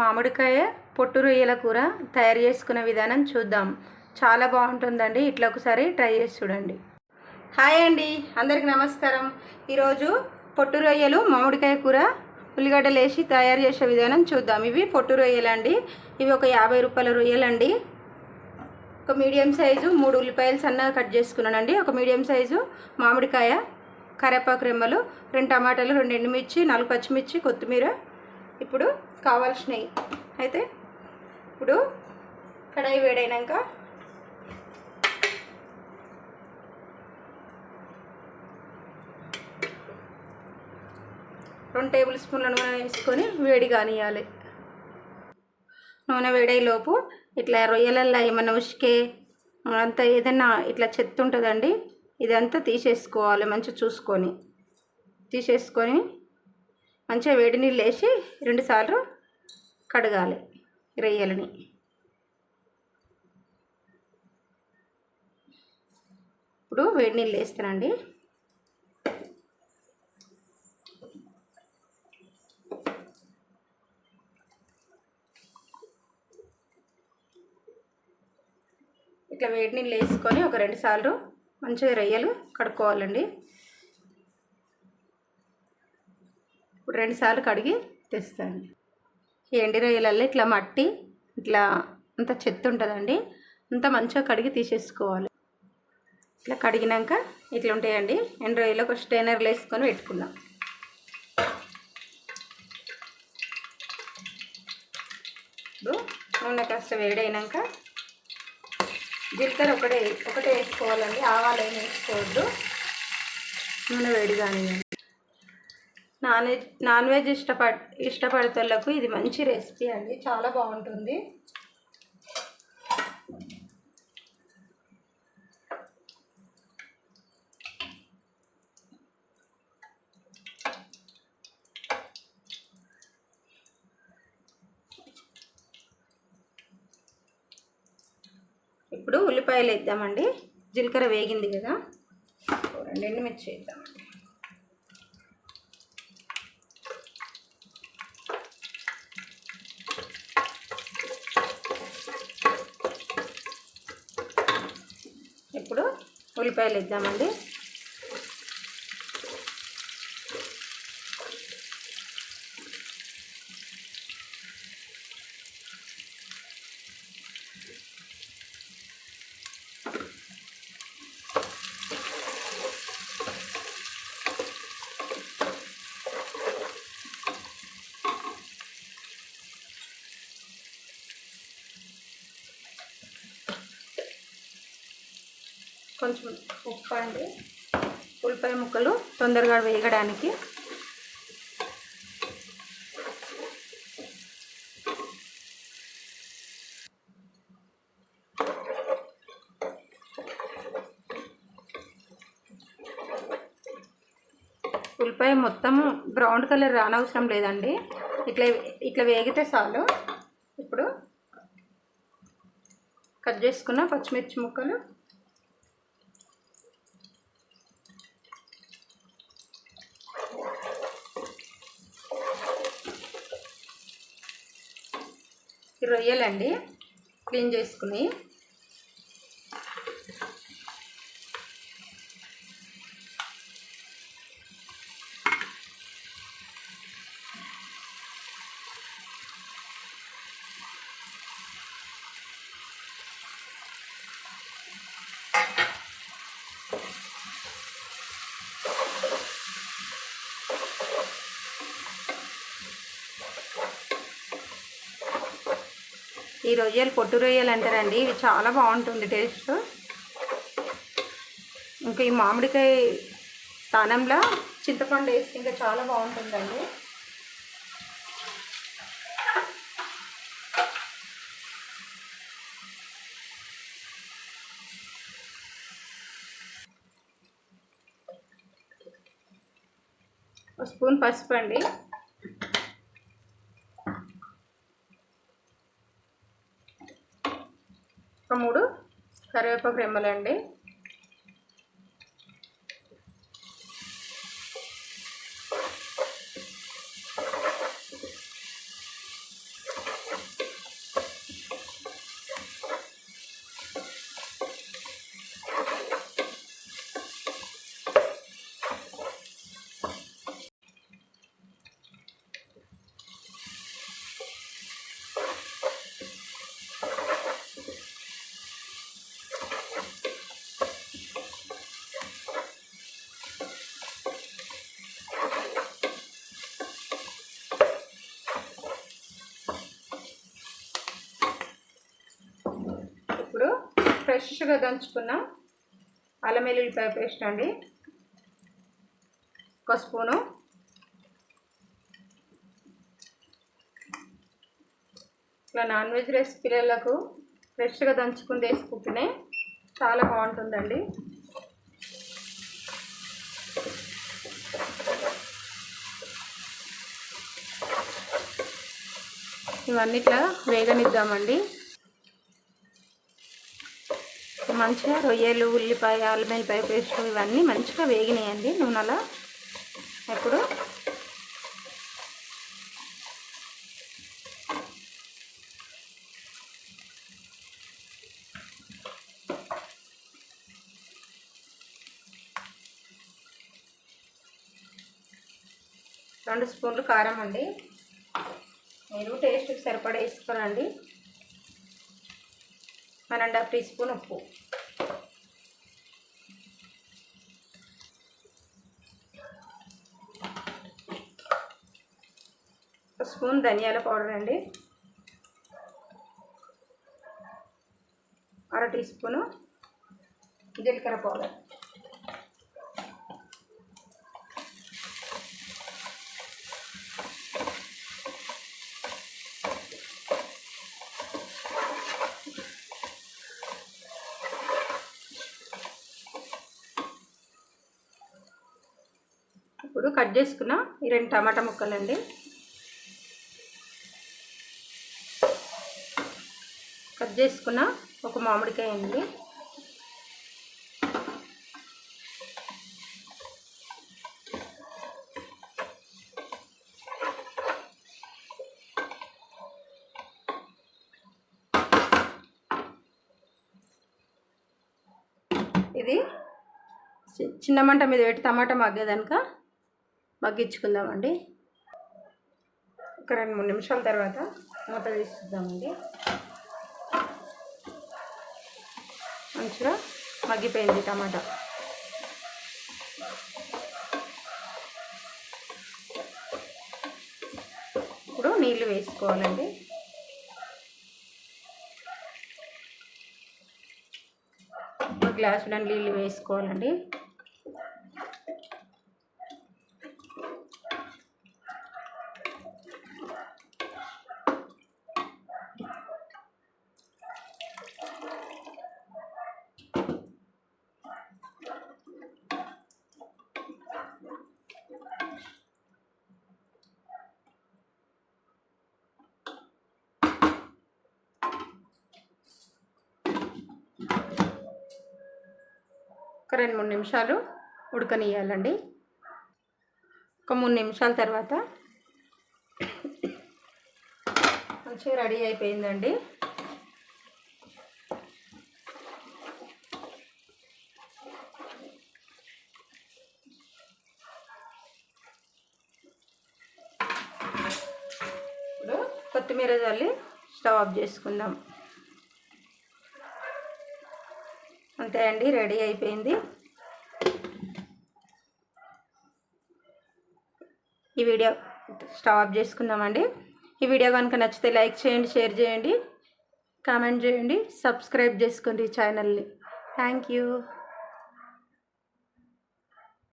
మామిడికాయ పొట్టు రొయ్యల కూర తయారు చేసుకునే విధానం చూద్దాం. చాలా బాగుంటుందండి. ఇట్లా ఒకసారి ట్రై చేసి చూడండి. హాయ్ అండి. అందరికి నమస్కారం. ఈరోజు పొట్టు రొయ్యలు మామిడికాయ కూర ఉల్లిగడ్డలు వేసి తయారు చేసే విధానం చూద్దాం. ఇవి పొట్టు రొయ్యలు అండి ఇవి ఒక యాభై రూపాయల రొయ్యలండి. ఒక మీడియం సైజు మూడు ఉల్లిపాయలు సన్నగా కట్ చేసుకున్నానండి. ఒక మీడియం సైజు మామిడికాయ కరేపాకు రెమ్మలు రెండు టమాటాలు రెండు ఎండుమిర్చి నాలుగు పచ్చిమిర్చి కొత్తిమీర. ఇప్పుడు కావాల్సినవి అయితే ఇప్పుడు కడాయి వేడైనాక రెండు టేబుల్ స్పూన్ల నూనె వేసుకొని వేడి కానియాలి నూనె వేడేలోపు ఇట్లా రొయ్యలల్లో ఏమన్నా ఉసికే అంతా ఏదైనా ఇట్లా చెత్త ఉంటుందండి ఇదంతా తీసేసుకోవాలి మంచిగా చూసుకొని. తీసేసుకొని మంచిగా వేడి నీళ్ళు వేసి రెండుసార్లు కడగాలి రొయ్యలని. ఇప్పుడు వేడి నీళ్ళు వేస్తానండి. ఇట్లా వేడి నీళ్ళు వేసుకొని ఒక రెండు సార్లు మంచిగా రొయ్యలు కడుక్కోవాలండి. ఇప్పుడు రెండుసార్లు కడిగి తెస్తాను. ఈ ఎండి రొయ్యలలో ఇట్లా మట్టి ఇట్లా అంత చెత్త ఉంటుందండి. అంత మంచిగా కడిగి తీసేసుకోవాలి. ఇట్లా కడిగినాక ఇట్లా ఉంటాయండి. ఎండి రొయ్యలు ఒక స్టైనర్లు వేసుకొని పెట్టుకుందాం. ఇప్పుడు నూనె కాస్త వేడైనాక జీలకర్ర ఒకటే ఒకటే వేసుకోవాలండి. ఆవాలు ఏమి వేసుకోవద్దు. నూనె వేడి కానివ్వండి నాన్ వెజ్ నాన్ వెజ్ ఇష్టపడ ఇష్టపడతలకు ఇది మంచి రెసిపీ అండి. చాలా బాగుంటుంది. ఇప్పుడు ఉల్లిపాయలు వేద్దామండి. జీలకర్ర వేగింది కదా. రెండు ఎండుమిర్చి వేద్దామండి. ఇప్పుడు ఉల్లిపాయలు ఇద్దామండి కొంచెం ఉప్పు అండి ఉల్లిపాయ ముక్కలు తొందరగా వేయడానికి ఉల్లిపాయ మొత్తం బ్రౌన్ కలర్ రానవసరం లేదండి. ఇట్లా ఇట్లా వేగితే చాలు. ఇప్పుడు కట్ చేసుకున్న పచ్చిమిర్చి ముక్కలు రొయ్యలండి క్లీన్ చేసుకుని ఈ రొయ్యలు పొట్టు రొయ్యలు అంటారండి. ఇవి చాలా బాగుంటుంది టేస్ట్. ఇంకా ఈ మామిడికాయ స్థానంలో చింతపండు వేస్తే ఇంకా చాలా బాగుంటుందండి. ఒక స్పూన్ పసుపు అండి. ఒక మూడు కరివేపాకు రెమ్మలండి. ఫ్రెష్గా దంచుకున్న. అల్లం వెల్లుల్లిపాయ పేస్ట్ అండి. ఒక స్పూను. ఇట్లా నాన్ వెజ్ రైస్ పిల్లలకు ఫ్రెష్గా దంచుకుని వేసుకుంటేనే చాలా బాగుంటుందండి. ఇవన్నీ ఇట్లా వేగనిద్దామండి. మంచిగా రొయ్యలు ఉల్లిపాయ అల్లమెల్లిపాయ పేస్ట్ ఇవన్నీ మంచిగా వేగినాయండి నూనెలో. ఇప్పుడు రెండు స్పూన్లు కారం అండి. మీరు టేస్ట్కి సరిపడా వేసుకోనండి one and half teaspoon ఉప్పు. స్పూన్ ధనియాల పౌడర్ అండి. అర టీ స్పూను జీలకర్ర పౌడర్. ఇప్పుడు కట్ చేసుకున్న ఈ రెండు టమాటా ముక్కలండి. కట్ చేసుకున్న ఒక మామిడికాయ అండి. ఇది చి- చిన్న మంట మీద పెట్టి టమాటా మగ్గేదనుక? మగ్గించుకుందామండి. ఒక రెండు మూడు నిమిషాల తర్వాత మూత తీసుకుందామండి మంచిగా మగ్గిపోయింది టమాటా. ఇప్పుడు నీళ్ళు వేసుకోవాలండి. ఒక గ్లాసులో నీళ్ళు వేసుకోవాలండి. ఒక రెండు మూడు నిమిషాలు ఉడకనియాలండి ఒక మూడు నిమిషాల తర్వాత మంచిగా రెడీ అయిపోయిందండి. ఇప్పుడు కొత్తిమీర చల్లి స్టవ్ ఆఫ్ చేసుకుందాం. అంతే అండి రెడీ అయిపోయింది. ఈ వీడియో స్టాప్ చేసుకుందామండి. ఈ వీడియో కనుక నచ్చితే లైక్ చేయండి షేర్ చేయండి కామెంట్ చేయండి సబ్స్క్రైబ్ చేసుకోండి ఈ ఛానల్ని. Thank you.